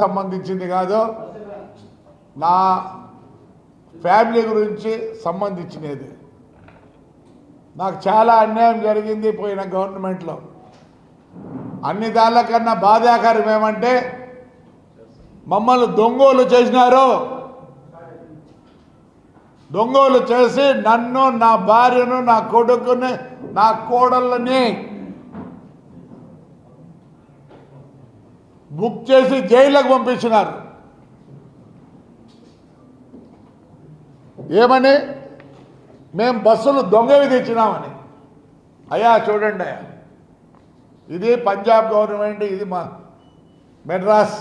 సంబంధించింది కాదు. నా ఫ్యామిలీ గురించి సంబంధించినది. నాకు చాలా అన్యాయం జరిగింది పోయిన గవర్నమెంట్లో. అన్ని దానికన్నా బాధాకరం ఏమంటే మమ్మల్ని దొంగోలు చేసినారు. దొంగోలు చేసి నన్ను నా భార్యను నా కొడుకుని నా కోడళ్ళని బుక్ చేసి జైలుకు పంపించినారు. ఏమని? మేము బస్సులు దొంగవి తెచ్చినామని అయ్యా చూడండి అయ్యా. ఇది పంజాబ్ గవర్నమెంట్ ఇది మా మెడ్రాస్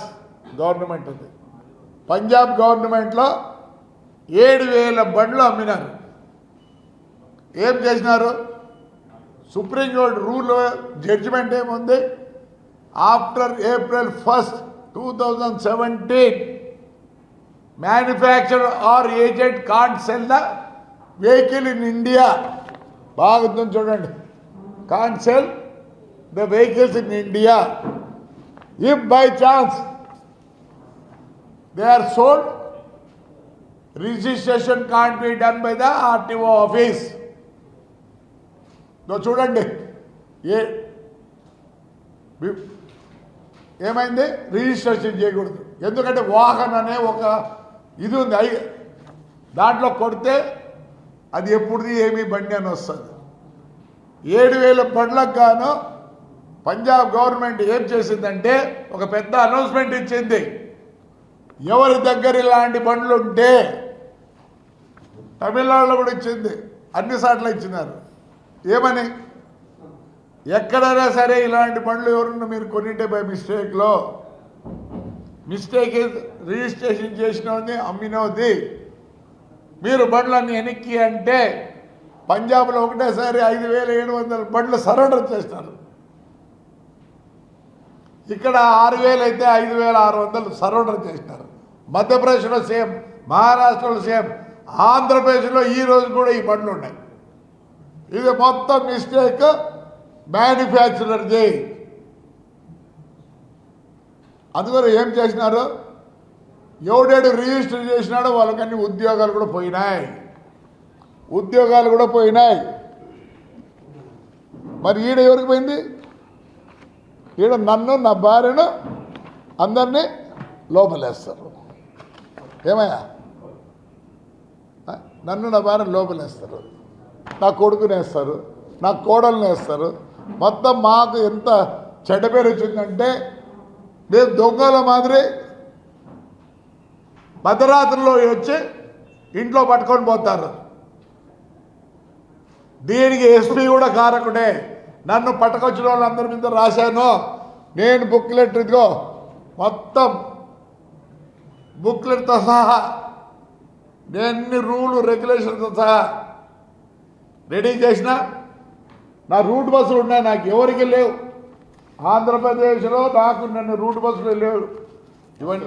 గవర్నమెంట్ ఉంది. పంజాబ్ గవర్నమెంట్లో ఏడు వేల బండ్లు అమ్మినారు. ఏం చేసినారు? సుప్రీంకోర్టు రూల్ జడ్జిమెంట్ ఏముంది? after April first two thousand seventeen manufacture or agent can't sell the vehicle in India బాగుందని చూడండి can't sell the vehicles in India if by chance they are sold registration can't be done by the RTO office ఇదో చూడండి ఏ వి- ఏమైంది? Registration చేయకూడదు. ఎందుకంటే వాహన్ అనే ఒక ఇది ఉంది. అయి దాంట్లో కొడితే అది ఎప్పుడుది ఏమి బండి అని వస్తుంది. ఏడు వేల బండ్లకు గాను పంజాబ్ గవర్నమెంట్ ఏం చేసిందంటే ఒక పెద్ద అనౌన్స్మెంట్ ఇచ్చింది. ఎవరి దగ్గర ఇలాంటి బండ్లు ఉంటే తమిళనాడులో కూడా ఇచ్చింది. అన్ని సార్లు ఇచ్చినారు. ఏమని? ఎక్కడైనా సరే ఇలాంటి బండ్లు ఎవరన్నా మీరు కొనింటే బై మిస్టేక్లో. మిస్టేక్ రిజిస్ట్రేషన్ చేసినోది అమ్మినోది. మీరు బండ్లన్నీ వెనక్కి అంటే పంజాబ్లో ఒకటేసారి ఐదు వేల ఏడు వందల బండ్లు సరెండర్ చేస్తారు. ఇక్కడ ఆరు వేలు అయితే ఐదు వేల ఆరు వందలు సరెండర్ చేసినారు మధ్యప్రదేశ్లో సేమ్ మహారాష్ట్రలో సేమ్ ఆంధ్రప్రదేశ్లో ఈ రోజు కూడా ఈ బండ్లు ఉన్నాయి. ఇది మొత్తం మిస్టేక్. మ్యానుఫ్యాక్చరర్ది. అందువల్ల ఏం చేసినారు? ఎవడేడు రిజిస్టర్ చేసినాడో వాళ్ళకన్నీ ఉద్యోగాలు కూడా పోయినాయి. ఉద్యోగాలు కూడా పోయినాయి. మరి ఈడ ఎవరికి పోయింది? ఈడ నన్ను నా భార్యను అందరినీ లోపలేస్తారు. ఏమయ్యా? నన్ను నా భార్యను లోపలేస్తారు. నా కొడుకునేస్తారు నా కోడలు వేస్తారు. మొత్తం మాకు ఎంత చెడ్డ పేరు వచ్చిందంటే మేము దొంగల మాదిరి భద్రాద్రిలో వచ్చి ఇంట్లో పట్టుకొని పోతారు. దీనికి ఎస్పీ కూడా కారకుడే. నన్ను పట్టుకొచ్చిన వాళ్ళందరి మీద రాశాను. నేను బుక్లెట్ ఇదిగో మొత్తం బుక్లెట్తో సహా నేను రూలు రెగ్యులేషన్తో సహా రెడీ చేసిన నా రూట్ బస్సులు ఉన్నాయి నాకు ఎవరికి లేవు. ఆంధ్రప్రదేశ్లో నాకు నన్ను రూట్ బస్సులు లేవు ఇవన్నీ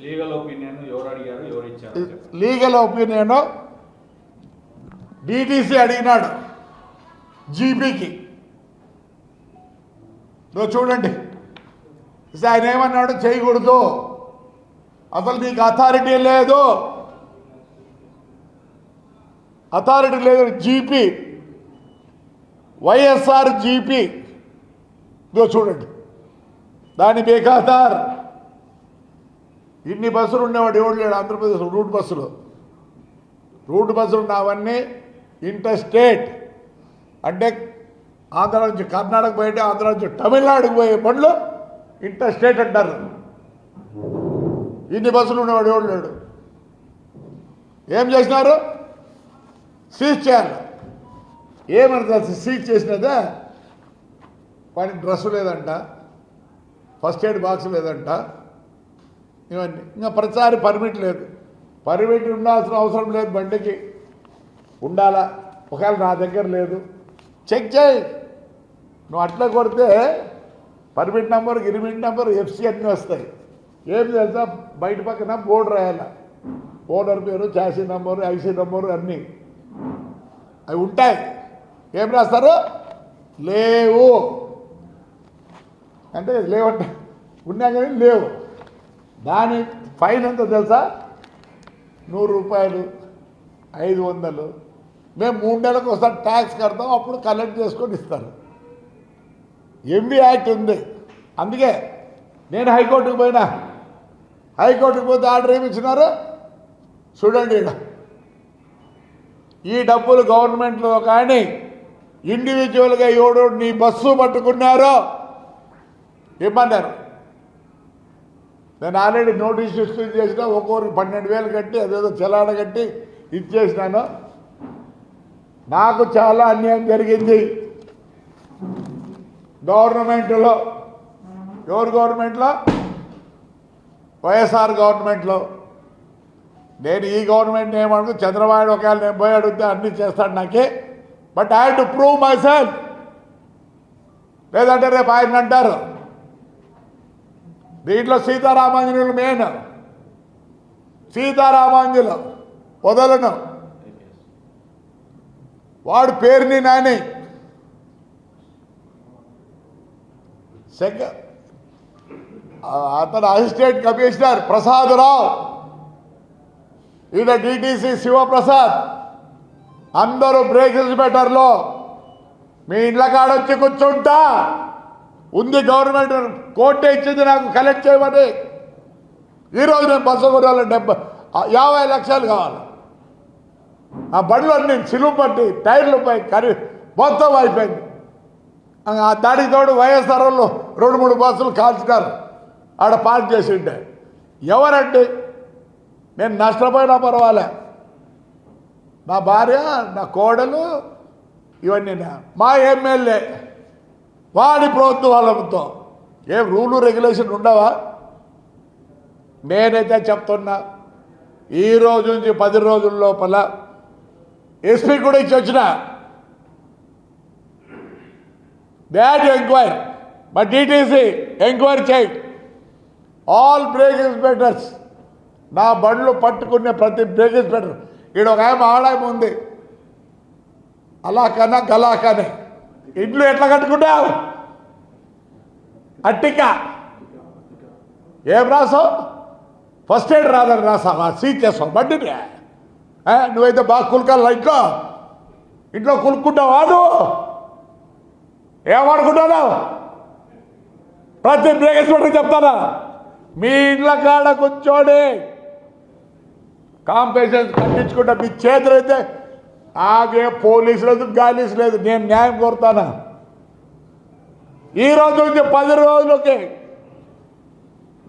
లీగల్ ఒపీనియన్ ఎవరు అడిగారు ఎవరు ఇచ్చారు లీగల్ ఒపీనియన్ డిటిసి అడిగినాడు జీపీకి. చూడండి. ఆయన ఏమన్నాడు? చేయకూడదు. అసలు నీకు అథారిటీ లేదు. అథారిటీ లేదు. జీపీ వైఎస్ఆర్ జీపీ ఇదో చూడండి. దాని బేఖాతార్. ఇన్ని బస్సులు ఉండేవాడు ఎవడు లేడు? ఆంధ్రప్రదేశ్ రూట్ బస్సులు. రూట్ బస్సులు ఉన్నవన్నీ ఇంటర్ స్టేట్ అంటే ఆంధ్ర నుంచి కర్ణాటక పోయి ఆంధ్ర నుంచి తమిళనాడుకు పోయే బండ్లు ఇంటర్ స్టేట్ అంటారు. ఇన్ని బస్సులు ఉన్నవాడు ఎవడు లేడు? ఏం చేసినారు? సీజ్ చేయాలి. ఏమని సీజ్ చేసినదా? వాడికి డ్రెస్ లేదంట. ఫస్ట్ ఎయిడ్ బాక్స్ లేదంట. ఇవన్నీ. ఇంకా ప్రతిసారి పర్మిట్ లేదు. పర్మిట్ ఉండాల్సిన అవసరం లేదు బండికి. ఉండాలా? ఒకవేళ నా దగ్గర లేదు. చెక్ చేయి. నువ్వు అట్లా కొడితే పర్మిట్ నెంబర్ గిరిమిట్ నెంబర్ ఎఫ్సి అన్నీ వస్తాయి. ఏం తెలుసా? బయట పక్కన బోర్డు రాయాల. ఓనర్ పేరు చాసీ నెంబరు ఐసీ నెంబరు అన్నీ. అవి ఉంటాయి. ఏం రాస్తారు? లేవు. అంటే లేవంట ఉన్నా కానీ లేవు. దాని ఫైన్ ఎంత తెలుసా? నూరు రూపాయలు ఐదు వందలు. మేము మూడు నెలలకు ఒకసారి ట్యాక్స్ కడతాం అప్పుడు కలెక్ట్ చేసుకొని ఇస్తారు. ఎంబీ యాక్ట్ ఉంది. అందుకే నేను హైకోర్టుకు పోయినా. హైకోర్టుకు పోతే ఆర్డర్ ఏమి ఇచ్చినారు? చూడండి ఈ డబ్బులు గవర్నమెంట్లో కానీ ఇండివిజువల్గా ఎవడు నీ బస్సు పట్టుకున్నారో ఇమ్మన్నారు నేను ఆల్రెడీ నోటీస్ ఇష్యూ చేసిన ఒక్కొక్కరికి పన్నెండు వేలు కట్టి అదేదో చలాడ కట్టి ఇచ్చేసినాను నాకు చాలా అన్యాయం జరిగింది గవర్నమెంట్లో ఎవరు గవర్నమెంట్లో వైఎస్ఆర్ గవర్నమెంట్లో నేను ఈ గవర్నమెంట్ ఏమనుకో చంద్రబాబు ఒకవేళ నేను పోయి అడిగితే అన్నీ చేస్తాడు నాకే but I to prove myself లేదంటే రేపు ఆయన అంటారు. దీంట్లో సీతారామాంజనులు మెయిన్. సీతారామాంజులు వదలను. వాడు పేరుని నాని. సెక అతను అసిస్టెంట్ కమిషనర్ ప్రసాదరావు. ఈయన డిటీసీ శివప్రసాద్. అందరూ బ్రేకులు బెటర్లో మీ ఇండ్ల కాడొచ్చి కూర్చుంటా. ఉంది గవర్నమెంట్ కోర్టు ఇచ్చింది నాకు కలెక్ట్ చేయమని. ఈరోజు నేను బస్సు కొనాలి డెబ్బై యాభై లక్షలు కావాలి. ఆ బండ్లు నేను సిలువు పట్టి టైర్లు పోయి కరి మొత్తం అయిపోయింది. ఆ దానికి తోడు వైఎస్ఆర్ వాళ్ళు రెండు మూడు బస్సులు కాల్చినారు. ఆడ పార్క్ చేసి ఉంటే ఎవరండి? నేను నష్టపోయినా పర్వాలే. నా భార్య నా కోడలు ఇవన్నీ మా ఎమ్మెల్యే. వాడి ప్రోత్సాహంతో ఏం రూలు రెగ్యులేషన్ ఉండవా? నేనైతే చెప్తున్నా ఈ రోజు నుంచి పది రోజుల లోపల ఎస్పీ కూడా ఇచ్చి వచ్చిన. Bad enquiry but DTC enquiry చేయి ఆల్ బ్రేక్ ఇన్స్పెక్టర్స్ నా బండ్లు పట్టుకునే ప్రతి బ్రేక్ ఇన్స్పెక్టర్ ఈడ ఒక ఆమె ఆడాయం ఉంది? అలా కన్నా గలా కానీ ఇంట్లో ఎట్లా కట్టుకుంటావు? అట్టిక. ఏం రాసావు? ఫస్ట్ ఎయిడ్ రాదని రాసావా? సీట్ చేస్తావు బండిని? నువ్వైతే బాగా కులకాల ఇంట్లో? ఇంట్లో కులుక్కుంటావా నువ్వు? ఏమనుకుంటున్నావు ప్రతి బ్రేక్ చెప్తానా? మీ ఇంట్లో కాడ కూర్చోడే. కాంపెన్సేషన్ కట్టించుకుంటే మీ చేతులు అయితే ఆగే పోలీసు లేదు గాలీసు లేదు. నేను న్యాయం కోరుతానా? ఈ రోజు నుంచి పది రోజులకి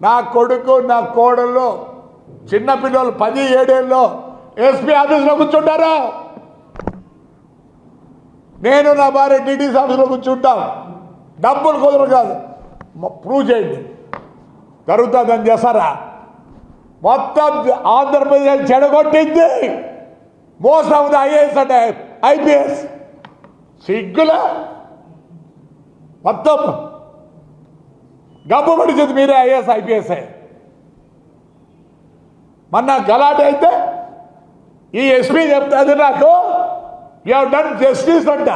నా కొడుకు నా కోడళ్ళు చిన్నపిల్లలు పది ఏడేళ్ళు ఎస్పీ ఆఫీస్లో కూర్చుంటారా? నేను నా భార్య టీడీసీ ఆఫీస్లో కూర్చుంటాం. డబ్బులు కుదరదు కాదు. ప్రూవ్ చేయండి. జరుగుతుందని చేస్తారా? మొత్తం ఆంధ్రప్రదేశ్ చెడగొట్టింది. మోస్ట్ ఆఫ్ ద ఐఏఎస్ అంటే ఐపీఎస్. సిగ్గుల? మొత్తం గబ్బు పడిచింది మీరే ఐఏఎస్ ఐపీఎస్ మొన్న గలాట అయితే ఈ ఎస్పీ చెప్తుంది నాకు యూ డన్ జస్టిస్ అంట.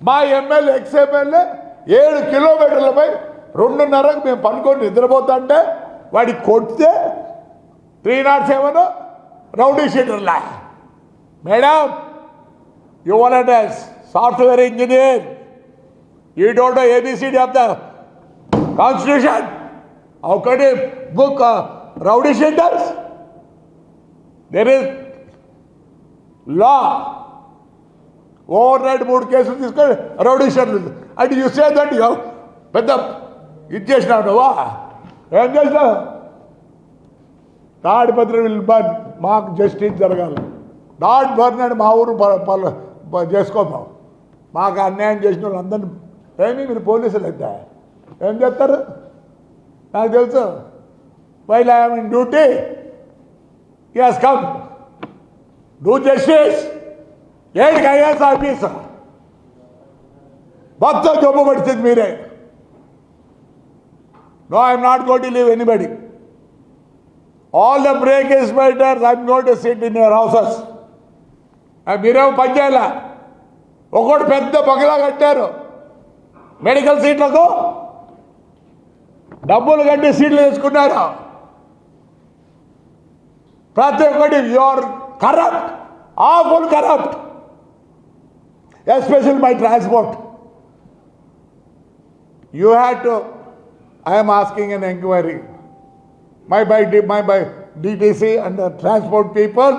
మా ఎమ్మెల్యే ఎక్స్ ఎమ్మెల్యే ఏడు కిలోమీటర్లపై రెండున్నరకు మేము పనుకొని నిద్రపోతుంటే వాడికి కొడితే three not seven rowdy షీటర్లా madam you want software engineer you don't ABCD of the constitution ఒకటి book rowdy sheeters there is law overnight మూడు కేసులు తీసుకొని రౌడీ షీటర్లు అంటే యూ సే దట్ యూ పెద్ద ఇది చేసినావు నువ్వా? ఏం చేసినావు? తాడిపత్రి విల్ బర్న్ మాకు జస్టిస్ జరగాలి. నాట్ బర్న్ అని మా ఊరు ప- పల- ప- చేసుకోమాం మాకు అన్యాయం చేసిన వాళ్ళందరినీ ఏమి మీరు పోలీసులు అయితే? ఏం చేస్తారు? నాకు తెలుసు. While I'm in duty as come do justice ఏంటి ఐఎస్ ఆఫీసర్ మొత్తం జబ్బు పడుతుంది మీరే. No I'm not got to leave anybody all the brake inspectors I'm got to sit in your houses మీరేమో పని చేయాల ఒకటి పెద్ద బగలా కట్టారు. మెడికల్ సీట్లకు డబ్బులు కట్టి సీట్లు వేసుకున్నారు ప్రతి ఒక్కటి your corrupt awful corrupt especial my transport you had to I'm asking an enquiry my by D my by and and transport people.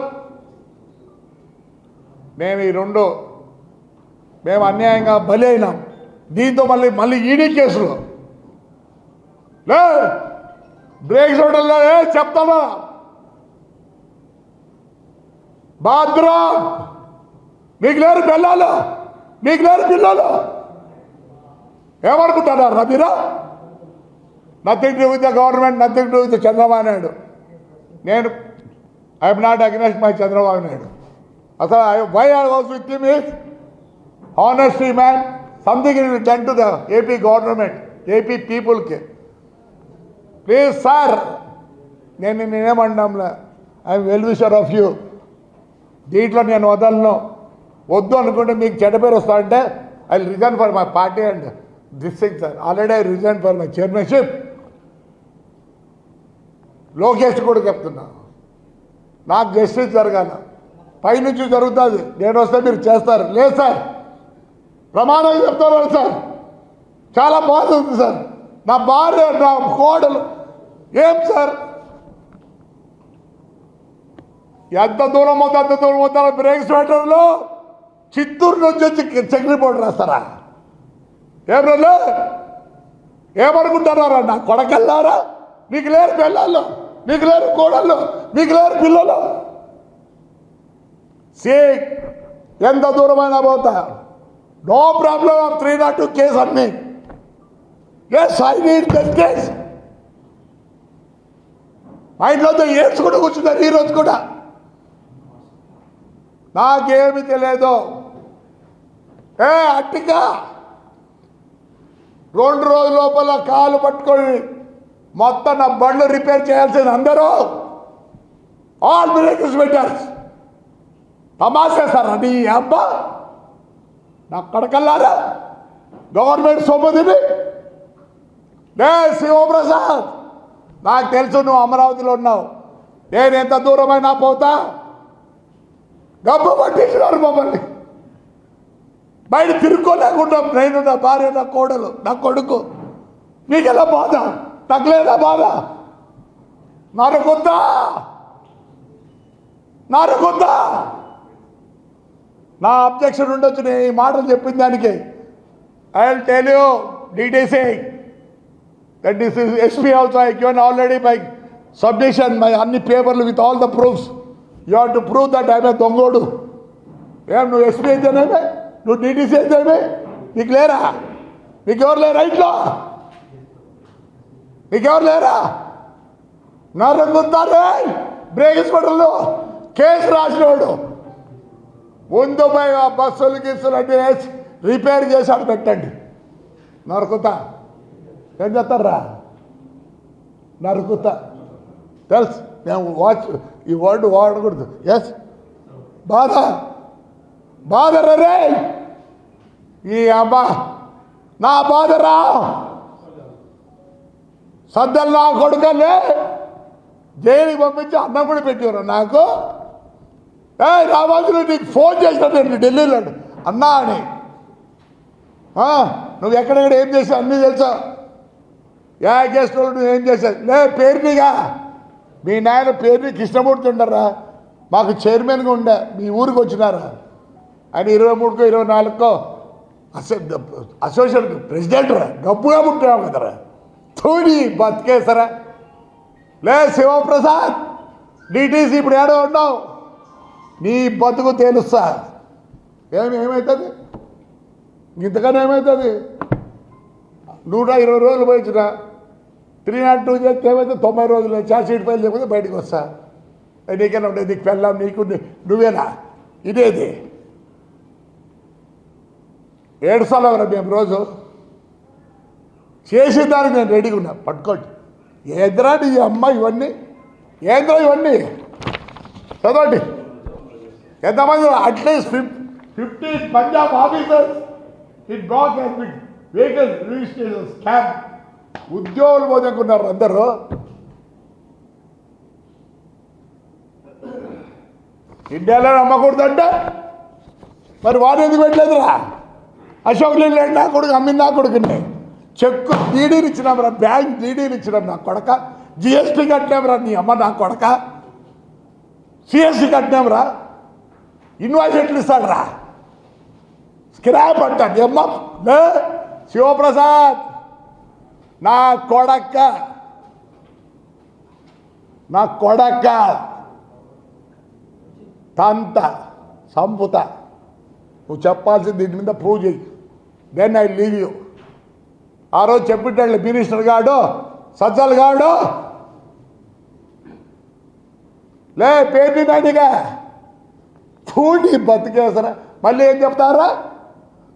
మేము ఈ రెండు మేము అన్యాయంగా బలి అయినాం. దీంతో మళ్ళీ మళ్ళీ ఈడీ కేసులు. లే బ్రేక్స్ చూడలే చెప్తావా బాద్రా మీకు లేరు బెల్లాలు మీకు లేరు పిల్లలు? ఏమనుకుంటున్నారు? మీరా nothing to with the government nothing to with Chandrababu Naidu నేను I'm not against my Chandrababu Naidu అసలు why are was with him is honesty man something is done to the AP government AP పీపుల్కి please sir నేను నేనేమంటాంలే I'm well wisher of you దీంట్లో నేను వదలను. వద్దు అనుకుంటే మీకు చెడ్డ పేరు వస్తా అంటే I resign for my party and this thing sir already I resign for my chairmanship Lokesh కూడా చెప్తున్నా. నాకు జస్టిస్ జరగాల. పైనుంచి జరుగుతుంది. నేను వస్తే మీరు చేస్తారు. లేదు సార్. ప్రమాణం చెప్తున్నారు సార్. చాలా బాధ ఉంది సార్. నా భార్య నా కోడలు. ఏం సార్? ఎంత దూరం అవుతా అంత దూరం అవుతా బ్రేక్స్ పెట్టడంలో చిత్తూరు నుంచి వచ్చి చక్రీ బోర్డు రాస్తారా? ఏం రోజు ఏమనుకుంటారా నా కొడకల్లారా? మీకు లేరు పిల్లలు మీకు లేరు కోడళ్ళు మీకు లేరు పిల్లలు. సీ ఎంత దూరమైనా పోతా. No problem of three not two case అన్ని ఎస్ ఐ నీడ్ జస్టిస్ మా ఇంట్లో ఏడ్చుకుంటూ కూర్చున్నారు ఈరోజు కూడా. నాకేమి తెలియదు ఏ అట్టిగా రెండు రోజుల లోపల కాలు పట్టుకొని మొత్తం నా బండ్లు రిపేర్ చేయాల్సింది అందరూ. ఆల్ మిరేకల్స్ పెట్టారు. తమాషా సార్ అది అబ్బా. నా కడకల్లారా? గవర్నమెంట్ సొమ్ముదిని లే శివప్రసాద్ నాకు తెలుసు నువ్వు అమరావతిలో ఉన్నావు. నేను ఎంత దూరమైనా పోతా? గబ్బ పట్టించినారు మమ్మల్ని. బయట తిరుక్కోలేకుండా నేను నా భార్య నా కోడలు నా కొడుకు. నీకెలా బాధ? తగ్గలేదా బాధ? నరకొద్దా? నరకొద్దా? నా అబ్జెక్షన్ ఉండొచ్చు నేను ఈ మాటలు చెప్పిన దానికి. I will tell you details that this is SP also I given already by submission my అన్ని పేపర్లు with all the proofs you have to prove that ఐమే దొంగోడు. ఏం నువ్వు ఎస్పీ అయితేనేమే? నువ్వు డీటీసీ అయితేనేమే? నీకు లేరా? నీకు ఎవరు లేరు ఇంట్లో? మీకెవరు లేరా? నరకుంటారే బ్రేక్ హాస్పిటల్లో కేసు రాసినోడు. ముందు పోయి ఆ బస్సులు గిస్సులు అన్ని వేసి రిపేర్ చేసి పెట్టండి. నరుకుతా. ఏం చేస్తారా? నరుకుతా. తెలుసు. మేము వాచ్ ఈ వర్డ్ వాడకూడదు. ఎస్ బాధ. బాధ రే ఈ అబ్బా నా బాధరా సద్దలు నా కొడుకలే జైలుకి పంపించి అన్నం కూడా పెట్టారు నాకు ఏ రామాజులు నీకు ఫోన్ చేసినట్టు ఢిల్లీలో అన్నా అని. నువ్వు ఎక్కడెక్కడ ఏం చేసావు? అన్నీ తెలుసా? ఏ గెస్ట్లో నువ్వు ఏం చేసావు? లే పేరునిగా. మీ నాయన పేరుని కృష్ణమూర్తి ఉండరా? మాకు చైర్మన్గా ఉండే. మీ ఊరికి వచ్చినారా? ఆయన ఇరవై మూడుకో ఇరవై నాలుగుకో అసో అసోసియేట్ ప్రెసిడెంట్ రా. గబ్బుగా పుట్టావు కదరా. తోడి బతికేసరా లే శివప్రసాద్ డిటీసీ ఇప్పుడు ఏడో ఉన్నావు. నీ బతుకు తెలుస్తా. ఏమి ఏమవుతుంది ఇంతకన్నా ఏమవుతుంది నూట ఇరవై రోజులు పోయించిన త్రీ నాట్ టూ చేస్తే ఏమైతే తొంభై రోజులు ఛార్జ్ షీట్ ఫైల్ చేయకపోతే బయటకు వస్తా. నీకేనా నీకైనా ఉండేది నీకు వెళ్ళాం నీకు నువ్వేనా? ఇదేది. ఏడు సార్లు మేము రోజు. చేసేదానికి నేను రెడీగా ఉన్నా. పట్టుకోండి. ఏంద్రా నీ అమ్మ ఇవన్నీ? ఏంద్రా ఇవన్నీ? చదవండి. ఎంతమంది at least fif fifty Punjab officers it black vehicle registration scam ఉద్యోగులు పోదనుకున్నారు అందరూ. ఇండియాలో అమ్మకూడదంటే మరి వారు ఎందుకు పెట్టలేదురా? అశోక్ లేండి నా కొడుకు అమ్మింది నా కొడుకుని. చెక్కు డీడీలు ఇచ్చినాం రా బ్యాంక్ డీడీలు ఇచ్చినాం నా కొడక. జిఎస్టీ కట్టినాం రా నీ అమ్మ నా కొడక. సిఎస్టీ కట్టినాం రా. ఇన్వాయిస్ ఎట్లు ఇస్తాడరా స్క్రాప్ అంటాడు అమ్మ శివప్రసాద్ నా కొడక్క నా కొడక్క తంత సంపుత. నువ్వు చెప్పాల్సింది దీని మీద ప్రూవ్ చేయి. దెన్ ఐ లీవ్ యూ ఆ రోజు చెప్పిట్టాడు మినిస్టర్ గాడు సజ్జల్ గాడు. లే పేరు నాడిగా చూడి బతికేసరా. మళ్ళీ ఏం చెప్తారా?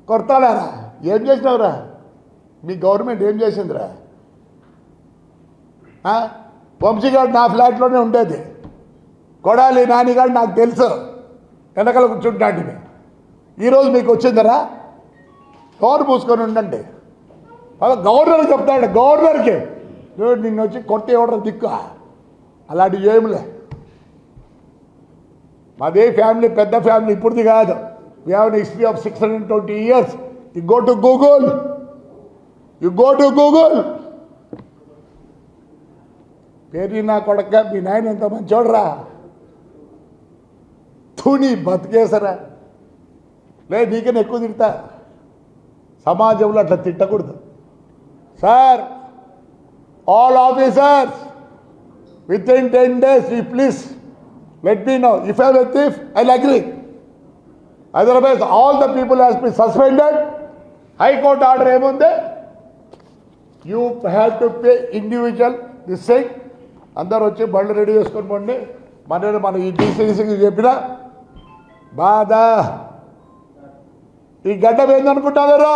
కొడతాడారా? ఏం చేసినావురా? మీ గవర్నమెంట్ ఏం చేసిందిరా? వంశీగాడు నా ఫ్లాట్లోనే ఉండేది. కొడాలి నానిగాడు నాకు తెలుసు. వెనకాల కూర్చుంటాంటివి ఈరోజు మీకు వచ్చిందిరా? కవర్ పూసుకొని ఉండండి. అలా గవర్నర్ చెప్తాడు గవర్నర్కి. చూడు నిన్ను వచ్చి కొట్టి ఇవ్వడం దిక్కు? అలాంటివి ఏమిలే. మాదే ఫ్యామిలీ పెద్ద ఫ్యామిలీ ఇప్పుడుది కాదు. We have history of six hundred twenty years you go to Google you go to Google పేరు నా కొడక మీ నాయన ఎంత మంచోడరా? తుని బతికేసరా లే నీకన్నా ఎక్కువ తిడతా. సమాజంలో అట్లా తిట్టకూడదు. Sir all officers within ten days ఈ please let me know if I thief I agree otherwise all the people has be suspended high court order ఏముంది? You have to pay individual this thing అందరు వచ్చి బళ్ళు ready చేసుకొని పండి. మన మనం ఈ డీసీసీకి చెప్పిన బాధ. ఈ గడ్డ ఏందనుకుంటారు?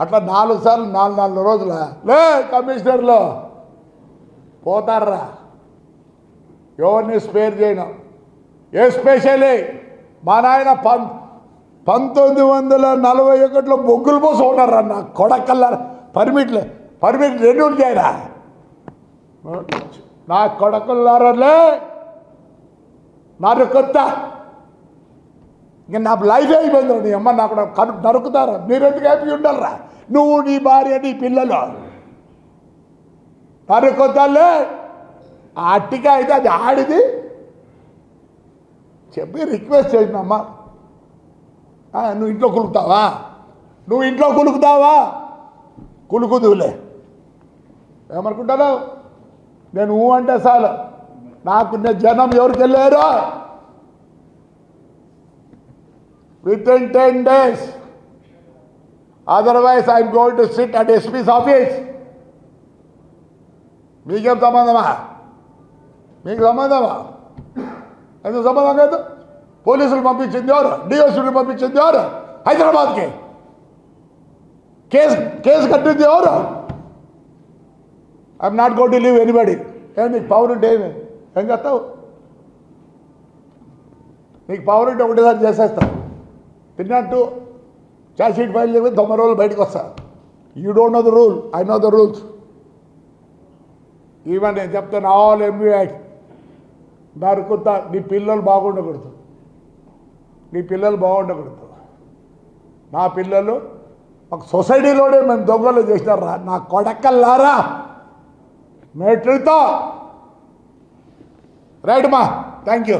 అట్లా నాలుగు సార్లు నాలుగు నాలుగు రోజుల. లే కమిషనర్లో పోతారా ఎవరిని స్పేర్ చేయను. ఎస్పెషల్లీ మా నాయన పం పంతొమ్మిది వందల నలభై ఒకటిలో బొగ్గులు పోసి ఉన్నారా నా కొడకల్లా. పర్మిట్లే పర్మిట్ రెన్యూల్ చేయరా? నా కొడకల్లారలే నరుకొత్త కొత్త. ఇంక నా లైఫ్ అయిపోయింది నీ అమ్మ నాకు నరుకుతారా? మీరు ఎందుకు హ్యాపీ ఉండాలరా? నువ్వు నీ భార్య నీ పిల్లలు. నరుకొద్దాలే ఆ అట్టిక అయితే అది ఆడిది. చెప్పి రిక్వెస్ట్ చేసినమ్మా నువ్వు ఇంట్లో కులుకుతావా? నువ్వు ఇంట్లో కులుకుతావా? కులుకుదువులే. ఏమనుకుంటారు? నేను ఊ అంటే చాలు. నాకున్న జనం ఎవరికి వెళ్ళారో within ten days otherwise I'm going to sit at SP's office మీకేం సంబంధమా? మీకు సంబంధమా? ఎందుకు సంబంధం కాదు? పోలీసులు పంపించింది ఎవరు? డిఎస్పీని పంపించింది ఎవరు? హైదరాబాద్కి. కేసు కేసు కట్టింది ఎవరు? I'm not got to leave anybody ఏమి నీకు పవర్ ఉంటే ఏమి? ఏం చేస్తావు? నీకు పవర్ ఉంటే ఒకటేసారి చేసేస్తావు. తిన్నట్టు ఛార్జ్ షీట్ ఫైల్ చేసి తొమ్మిది రోజులు బయటకు వస్తారు you don't know the rule I know the rules even నేను చెప్తాను ఆల్ ఎంబీ యాక్ట్ నరుకుతా నీ పిల్లలు బాగుండకూడదు. నీ పిల్లలు బాగుండకూడదు. నా పిల్లలు ఒక సొసైటీలోనే మేము దొంగలు చేసినారా? నా కొడకల్లారా? మెట్రితో. రైట్ మా థ్యాంక్ యూ